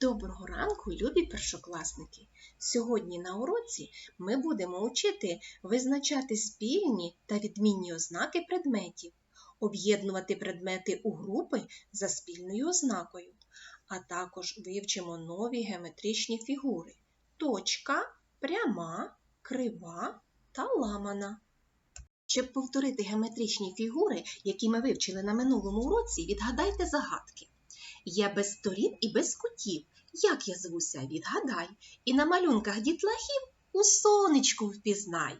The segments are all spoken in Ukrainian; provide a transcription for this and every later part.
Доброго ранку, любі першокласники! Сьогодні на уроці ми будемо учити визначати спільні та відмінні ознаки предметів, об'єднувати предмети у групи за спільною ознакою, а також вивчимо нові геометричні фігури точка, пряма, крива та ламана. Щоб повторити геометричні фігури, які ми вивчили на минулому уроці, відгадайте загадки. Я без сторін і без кутів. Як я звуся, відгадай, і на малюнках дітлахів у сонечку впізнай.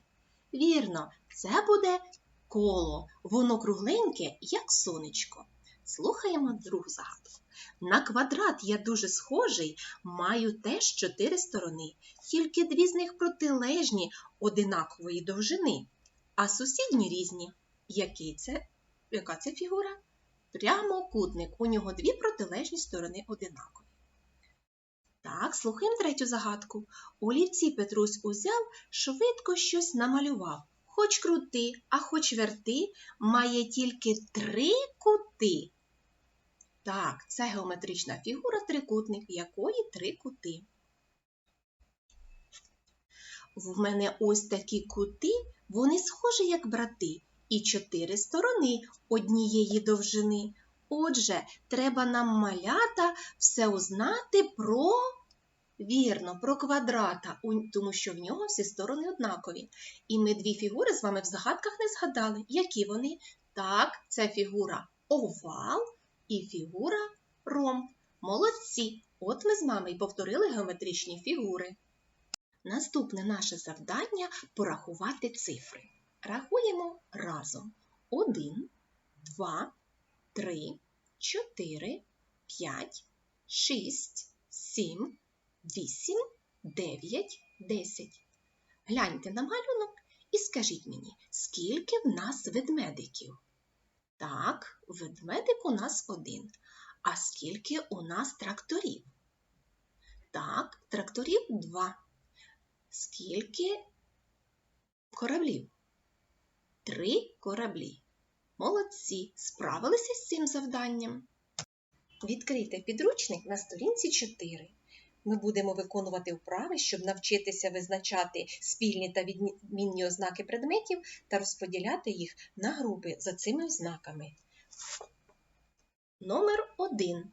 Вірно, це буде коло, воно кругленьке, як сонечко. Слухаємо другу загадку. На квадрат я дуже схожий, маю теж чотири сторони, тільки дві з них протилежні одинакової довжини, а сусідні різні. Який це? Яка це фігура? Прямокутник. У нього дві протилежні сторони одинакові. Так, слухаємо третю загадку. Олівці Петрусь узяв, швидко щось намалював. Хоч крути, а хоч верти, має тільки три кути. Так, це геометрична фігура трикутник, якої три кути. В мене ось такі кути, вони схожі, як брати, і чотири сторони однієї довжини. Отже, треба нам малята все узнати про вірно, про квадрата, тому що в нього всі сторони однакові. І ми дві фігури з вами в загадках не згадали. Які вони? Так, це фігура овал і фігура ромб. Молодці! От ми з вами й повторили геометричні фігури. Наступне наше завдання порахувати цифри. Рахуємо разом. 1, 2, 3, 4, 5, 6, 7, 8, 9, 10. Гляньте на малюнок і скажіть мені, скільки в нас ведмедиків? Так, ведмедик у нас один. А скільки у нас тракторів? Так, тракторів два. Скільки кораблів? Три кораблі. Молодці, справилися з цим завданням. Відкрийте підручник на сторінці 4. Ми будемо виконувати вправи, щоб навчитися визначати спільні та відмінні ознаки предметів та розподіляти їх на групи за цими ознаками. Номер 1.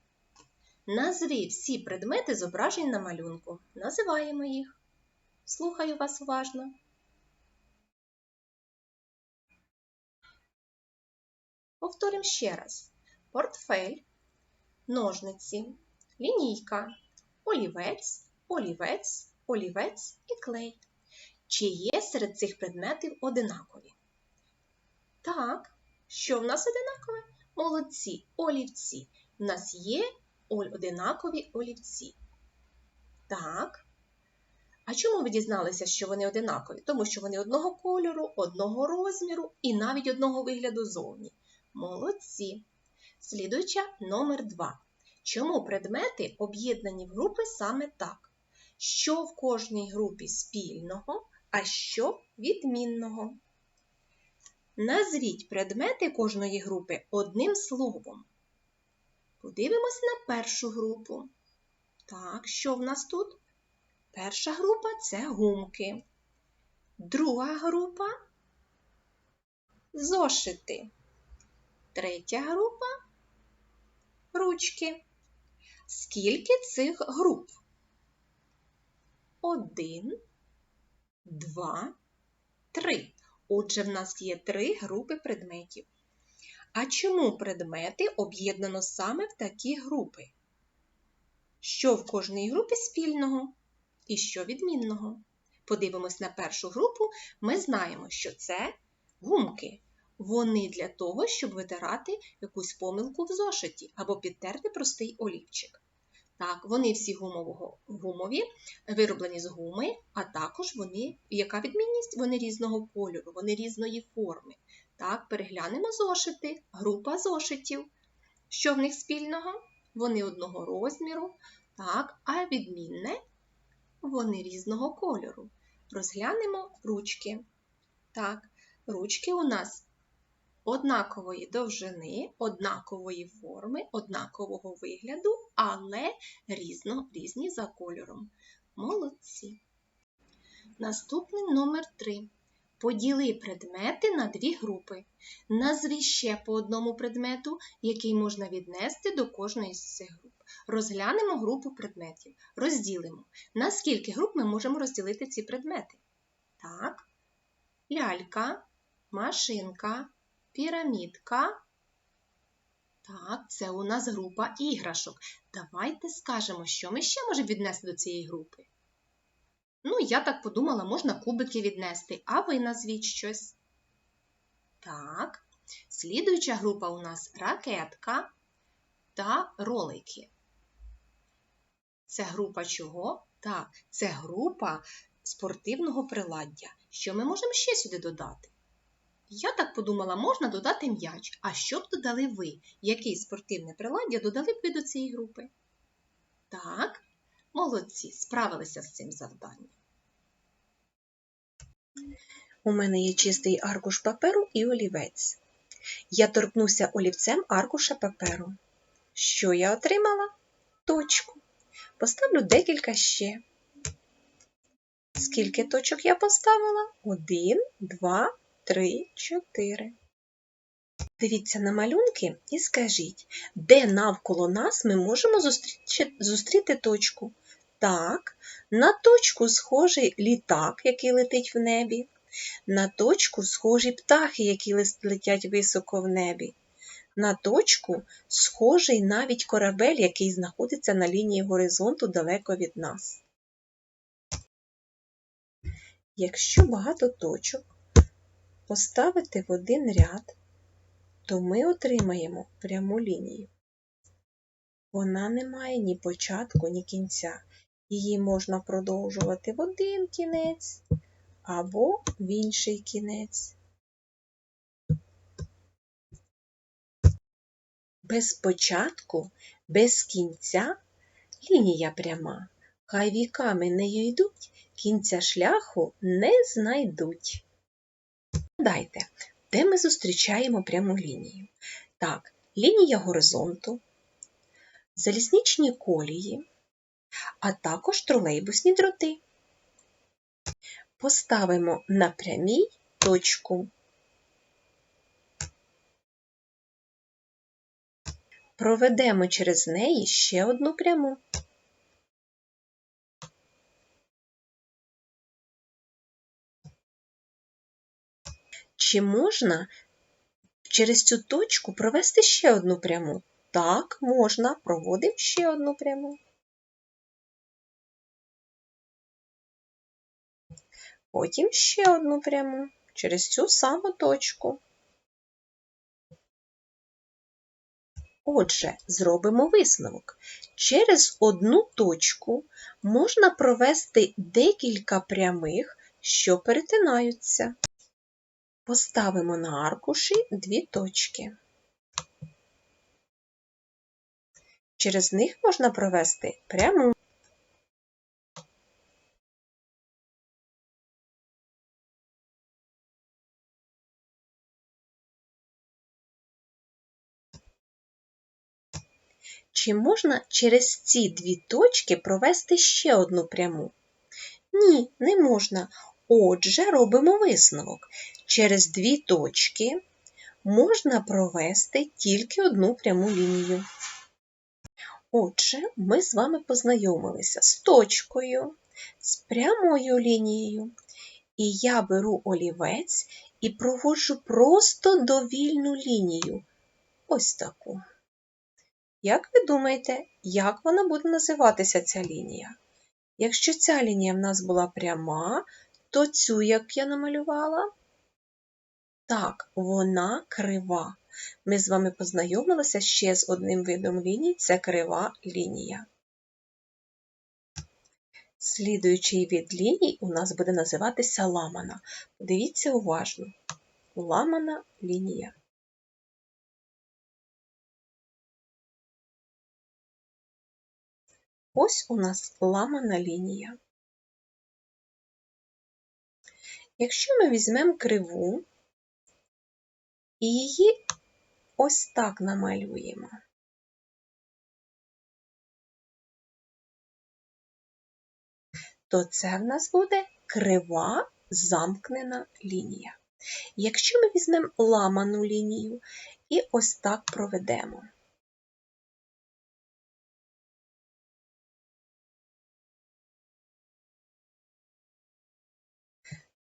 Назви всі предмети зображені на малюнку. Називаємо їх. Слухаю вас уважно. Повторимо ще раз: портфель, ножниці, лінійка, олівець, олівець, олівець і клей. Чи є серед цих предметів одинакові? Так, що в нас одинакове? Молодці, олівці. В нас є одинакові олівці. Так. А чому ви дізналися, що вони одинакові? Тому що вони одного кольору, одного розміру і навіть одного вигляду зовні. Молодці. Слідуюча номер 2. Чому предмети об'єднані в групи саме так? Що в кожній групі спільного, а що відмінного? Назвіть предмети кожної групи одним словом. Подивимось на першу групу. Так, що в нас тут? Перша група це гумки. Друга група зошити. Третя група ручки. Скільки цих груп? Один, два, три. Отже, в нас є три групи предметів. А чому предмети об'єднано саме в такі групи? Що в кожній групі спільного і що відмінного? Подивимось на першу групу, ми знаємо, що це гумки. Вони для того, щоб витирати якусь помилку в зошиті або підтерти простий олівчик. Так, вони всі гумового, гумові, вироблені з гуми, а також вони, яка відмінність? Вони різного кольору, вони різної форми. Так, переглянемо зошити, група зошитів. Що в них спільного? Вони одного розміру, так, а відмінне вони різного кольору. Розглянемо ручки. Так, ручки у нас однакової довжини, однакової форми, однакового вигляду, але різно, різні за кольором. Молодці. Наступний номер 3. Поділи предмети на дві групи. Назви ще по одному предмету, який можна віднести до кожної з цих груп. Розглянемо групу предметів. Розділимо. На скільки груп ми можемо розділити ці предмети? Так. Лялька, машинка, пірамідка. Так, це у нас група іграшок. Давайте скажемо, що ми ще можемо віднести до цієї групи. Ну, я так подумала, можна кубики віднести, а ви назвіть щось. Так. Слідуюча група у нас ракетка та ролики. Це група чого? Так, це група спортивного приладдя. Що ми можемо ще сюди додати? Я так подумала, можна додати м'яч. А що б додали ви? Яке спортивне приладдя додали б ви до цієї групи? Так, молодці, справилися з цим завданням. У мене є чистий аркуш паперу і олівець. Я торкнуся олівцем аркуша паперу. Що я отримала? Точку. Поставлю декілька ще. Скільки точок я поставила? Один, два, три, чотири. Дивіться на малюнки і скажіть, де навколо нас ми можемо зустріти, точку. Так, на точку схожий літак, який летить в небі. На точку схожі птахи, які летять високо в небі. На точку схожий навіть корабель, який знаходиться на лінії горизонту далеко від нас. Якщо багато точок поставити в один ряд, то ми отримаємо пряму лінію. Вона не має ні початку, ні кінця. Її можна продовжувати в один кінець або в інший кінець. Без початку, без кінця лінія пряма. Хай віками нею йдуть, кінця шляху не знайдуть. Гадайте, де ми зустрічаємо пряму лінію? Так, лінія горизонту, залізничні колії, а також тролейбусні дроти. Поставимо на прямій точку. Проведемо через неї ще одну пряму. Чи можна через цю точку провести ще одну пряму? Так, можна. Проводимо ще одну пряму. Потім ще одну пряму через цю саму точку. Отже, зробимо висновок. Через одну точку можна провести декілька прямих, що перетинаються. Поставимо на аркуші дві точки. Через них можна провести пряму. Чи можна через ці дві точки провести ще одну пряму? Ні, не можна. Отже, робимо висновок. Через дві точки можна провести тільки одну пряму лінію. Отже, ми з вами познайомилися з точкою, з прямою лінією. І я беру олівець і проводжу просто довільну лінію. Ось таку. Як ви думаєте, як вона буде називатися ця лінія? Якщо ця лінія в нас була пряма, то цю, як я намалювала? Так, вона крива. Ми з вами познайомилися ще з одним видом ліній це крива лінія. Слідуючий від ліній у нас буде називатися ламана. Дивіться уважно. Ламана лінія. Ось у нас ламана лінія. Якщо ми візьмемо криву і її ось так намалюємо. То це в нас буде крива замкнена лінія. Якщо ми візьмемо ламану лінію і ось так проведемо.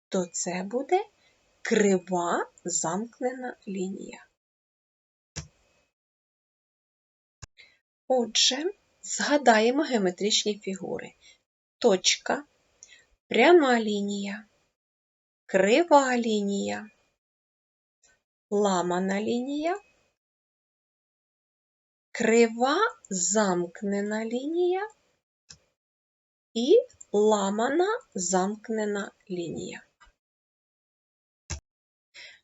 то це буде крива замкнена лінія. Отже, згадаємо геометричні фігури. Точка, пряма лінія, крива лінія, ламана лінія, крива замкнена лінія і ламана замкнена лінія.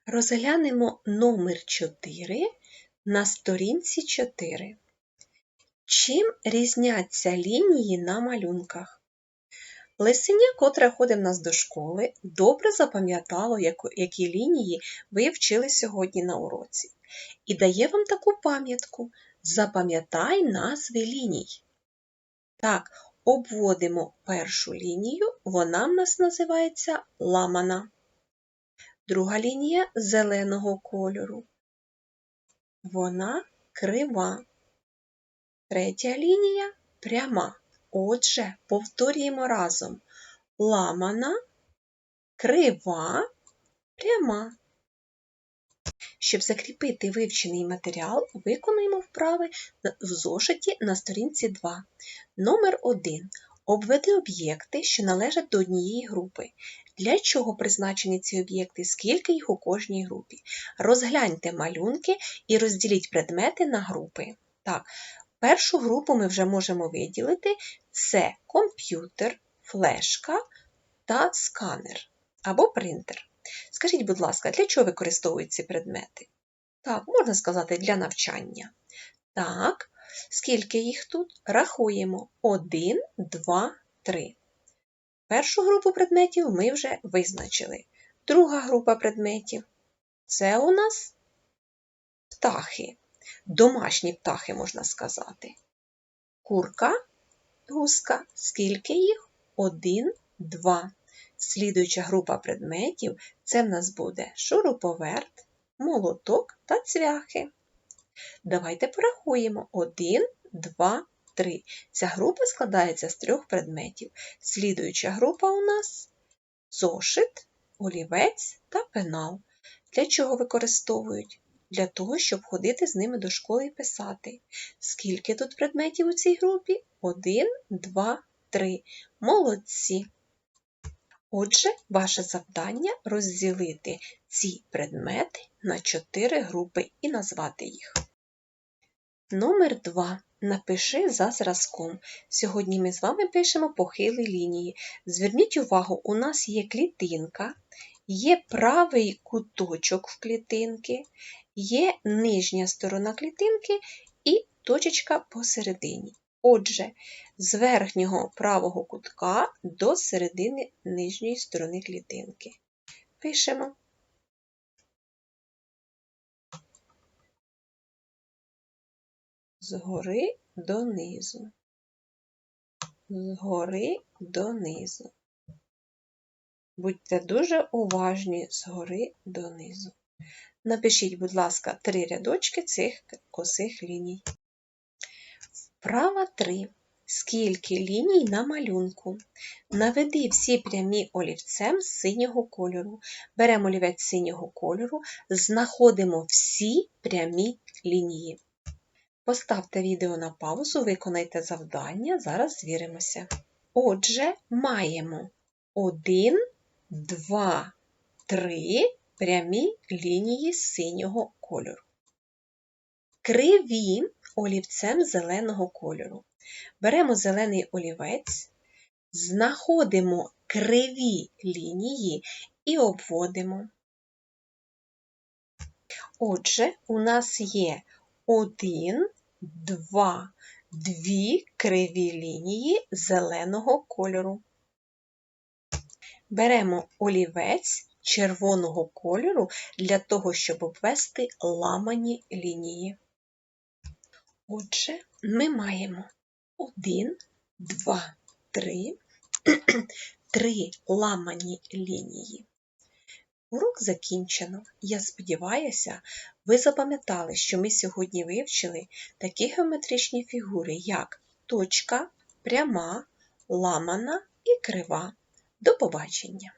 Розглянемо номер 4 на сторінці 4. Чим різняться лінії на малюнках? Лисеня, котре ходить в нас до школи, добре запам'ятало, які лінії ви вчили сьогодні на уроці. І дає вам таку пам'ятку. Запам'ятай назви ліній. Так, обводимо першу лінію, вона в нас називається ламана. Друга лінія зеленого кольору. Вона крива. Третя лінія пряма. Отже, повторюємо разом. Ламана, крива, пряма. Щоб закріпити вивчений матеріал, виконуємо вправи в зошиті на сторінці 2. Номер 1. Обведи об'єкти, що належать до однієї групи. Для чого призначені ці об'єкти, скільки їх у кожній групі. Розгляньте малюнки і розділіть предмети на групи. Так, першу групу ми вже можемо виділити: це комп'ютер, флешка та сканер або принтер. Скажіть, будь ласка, для чого використовують ці предмети? Так, можна сказати, для навчання. Так, скільки їх тут? Рахуємо 1, 2, 3. Першу групу предметів ми вже визначили. Друга група предметів це у нас птахи, домашні птахи, можна сказати. Курка, гуска, скільки їх? Один, два. Слідуюча група предметів це в нас буде шуруповерт, молоток та цвяхи. Давайте порахуємо 1, 2, 3. Ця група складається з трьох предметів. Слідуюча група у нас зошит, олівець та пенал. Для чого використовують? Для того, щоб ходити з ними до школи і писати. Скільки тут предметів у цій групі? 1, 2, 3. Молодці. Отже, ваше завдання розділити ці предмети на 4 групи і назвати їх. Номер 2. Напиши за зразком. Сьогодні ми з вами пишемо похили лінії. Зверніть увагу, у нас є клітинка, є правий куточок в клітинки, є нижня сторона клітинки і точечка посередині. Отже, з верхнього правого кутка до середини нижньої сторони клітинки. Пишемо. Згори донизу. Згори донизу. Будьте дуже уважні згори донизу. Напишіть, будь ласка, три рядочки цих косих ліній. Вправа 3. Скільки ліній на малюнку? Наведи всі прямі олівцем синього кольору. Беремо олівець синього кольору, знаходимо всі прямі лінії. Поставте відео на паузу, виконайте завдання, зараз звіримося. Отже, маємо 1, 2, 3 прямі лінії синього кольору. Криві олівцем зеленого кольору. Беремо зелений олівець, знаходимо криві лінії і обводимо. Отже, у нас є один, два, дві криві лінії зеленого кольору. Беремо олівець, червоного кольору для того, щоб обвести ламані лінії. Отже, ми маємо 1, 2, 3, три ламані лінії. Урок закінчено. Я сподіваюся, ви запам'ятали, що ми сьогодні вивчили такі геометричні фігури, як точка, пряма, ламана і крива. До побачення!